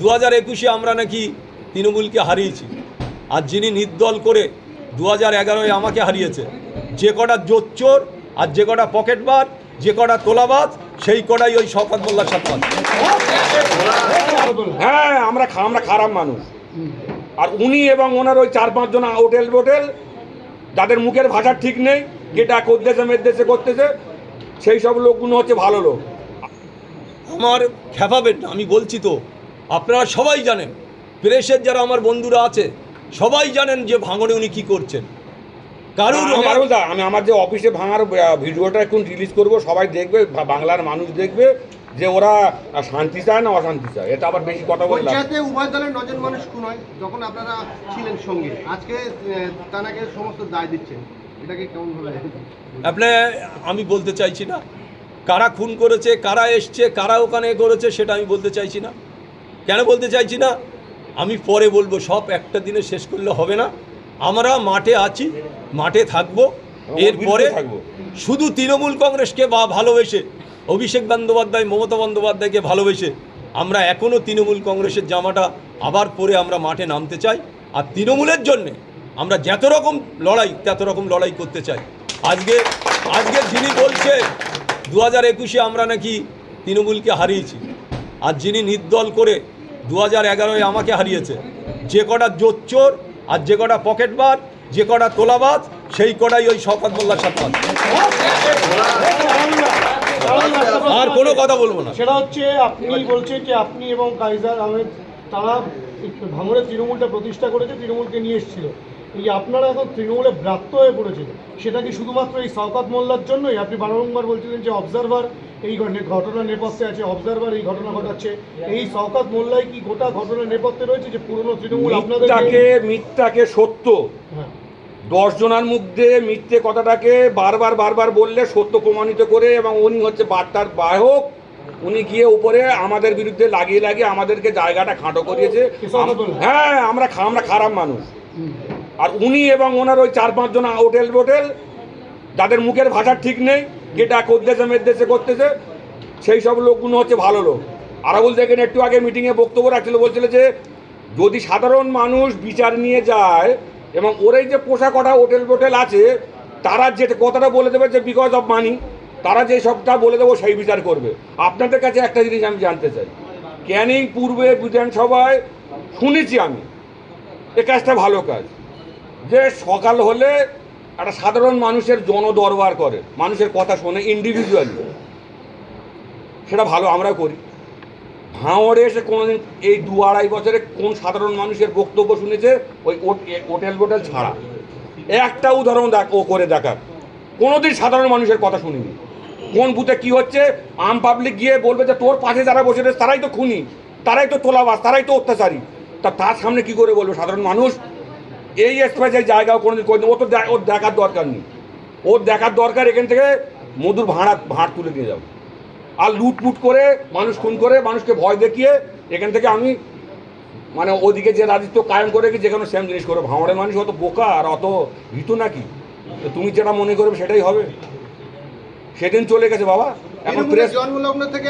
দু হাজার একুশে আমরা নাকি তৃণমূলকে হারিয়েছি। আর যিনি নির্দল করে দু হাজার এগারোয় আমাকে হারিয়েছে যে কটা জোচ্চোর আর যে কটা পকেটবার যে কটা তোলাবাজ সেই কটাই ওই শওকত মোল্লার সাথে হ্যাঁ আমরা আমরা খারাপ মানুষ। আর উনি এবং ওনার ওই চার পাঁচজন হোটেল বোটেল যাদের মুখের ভাষা ঠিক নেই যেটা করতেছে মেরতেছে করতেছে সেই সব লোকগুলো হচ্ছে ভালো লোক। আমার খেপাবেন না আমি বলছি তো আপনারা সবাই জানেন প্রেসের যারা আমার বন্ধুরা আছে সবাই জানেন যে ভাঙড়ে উনি কি করছেন। কারুর আমি আমার দা- আমি আমার যে অফিসে ভাঙার ভিডিওটা এখন রিলিজ করব সবাই দেখবে বাংলার মানুষ দেখবে যে ওরা শান্তি চায় না অশান্তি চায়। এটা আবার বেশি কথা বললাম। পঞ্চায়েতে উভয় দলের নজন মানুষ খুন হয় যখন আপনারা ছিলেন সঙ্গে। আজকে তানাকে সমস্ত দায় দিচ্ছেন। এটাকে কেমন ভাবে আপনি আমি বলতে চাইছি না। কারা খুন করেছে কারা এসছে কারা ওখানে করেছে সেটা আমি বলতে চাইছি না। কেন বলতে চাইছি না? আমি পরে বলব সব একটা দিনে শেষ করলে হবে না। আমরা মাঠে আছি মাঠে থাকব। এরপরে থাকব। শুধু তৃণমূল কংগ্রেসকে বা ভালোবেসে অভিষেক বন্দ্যোপাধ্যায় মমতা বন্দ্যোপাধ্যায়কে ভালোবেসে আমরা এখনও তৃণমূল কংগ্রেসের জামাটা আবার পরে আমরা মাঠে নামতে চাই। আর তৃণমূলের জন্যে আমরা যত রকম লড়াই তত রকম লড়াই করতে চাই। আজকে আজকে যিনি বলছে দু হাজার একুশে আমরা নাকি তৃণমূলকে হারিয়েছি। আর যিনি নির্দল করে দু হাজার এগারোয় আমাকে হারিয়েছে, যে কটা জোচ্চোর আর যে কটা পকেটবার যে কটা তোলাবাজ, সেই কটাই ওই শওকত মোল্লার সাথে আর কোনো কথা বলব না। সেটা হচ্ছে আপনি বলছেন যে আপনি এবং কাইজার আহমেদ, তারা ভাঙড়ের তৃণমূলটা প্রতিষ্ঠা করেছে, তৃণমূলকে নিয়ে এসেছিল। এই আপনারা এখন তৃণমূলে ব্রাত্য হয়ে পড়েছেন। সেটা কি শুধুমাত্র এই শওকাত মোল্লার জন্যই? আপনি বারংবার বলছিলেন যে অবজারভার এই ঘটনা- নেপথ্যে আছে অবজারভার এই ঘটনা ঘটাচ্ছে। এই শওকাত মোল্লাই কি গোটা ঘটনা নেপথ্যে রয়েছে যে পুরনো তৃণমূল আপনাদের মিথ্যাকে মিথ্যাকে সত্য। হ্যাঁ। দশ জনের মধ্যে মিথ্যে কথাটাকে বারবার বারবার বললে সত্য প্রমাণিত করে এবং উনি হচ্ছে বার্তার বাহক। উনি গিয়ে উপরে আমাদের বিরুদ্ধে লাগিয়ে লাগিয়ে আমাদেরকে জায়গাটা খাটো করিয়েছে। হ্যাঁ আমরা আমরা খারাপ মানুষ। আর উনি এবং ওনার ওই চার পাঁচজন হোটেল বোটেল যাদের মুখের ভাষা ঠিক নেই, যেটা করতেছে মেরতেছে করতেছে, সেই সব লোকগুলো হচ্ছে ভালো লোক। আরাবুল দেখেন, একটু আগে মিটিংয়ে বক্তব্য রাখছিল, বলছিল যে যদি সাধারণ মানুষ বিচার নিয়ে যায় এবং ওরাই যে পোষা কটা হোটেল বোটেল আছে, তারা যে কথাটা বলে দেবে যে বিকজ অফ মানি তারা যে সবটা বলে দেবো সেই বিচার করবে। আপনাদের কাছে একটা জিনিস আমি জানতে চাই। ক্যানিং পূর্বে বিধানসভায় শুনেছি আমি, এ কাজটা ভালো কাজ। যে সকাল হলে একটা সাধারণ মানুষের জনদরবার করে, মানুষের কথা শোনে ইন্ডিভিজুয়ালি সেটা ভালো আমরা করি। ভাঁড়ে এসে কোনোদিন এই দু আড়াই বছরে কোন সাধারণ মানুষের বক্তব্য শুনেছে, ওই হোটেল বোটেল ছাড়া। একটা উদাহরণ দেখ, ও করে দেখার কোনোদিন সাধারণ মানুষের কথা শুনিনি। কোন বুথে কি হচ্ছে, আম পাবলিক গিয়ে বলবে যে, তোর পাশে যারা বসে রয়েছে, তারাই তো খুনি, তারাই তো তোলাবাস তারাই তো অত্যাচারী। তা তার সামনে কি করে বলবে সাধারণ মানুষ? এই এক্সপ্রেস এই জায়গাও কোনোদিন করে ও তো ওর দেখার দরকার নেই। ওর দেখার দরকার এখান থেকে মধুর ভাড়া ভাঁড় তুলে দিয়ে যাও আর লুটপুট করে মানুষ খুন করে মানুষকে ভয় দেখিয়ে এখান থেকে আমি মানে ওদিকে যে রাজত্ব কায়েম করে কি যেখানে সেম জিনিস করো। ভাঙড়ের মানুষ অত বোকা আর অত ভীতু নাকি? তো তুমি যেটা মনে করবে সেটাই হবে। সেদিন চলে গেছে বাবা। এখন প্রেস জন্মলগ্ন থেকে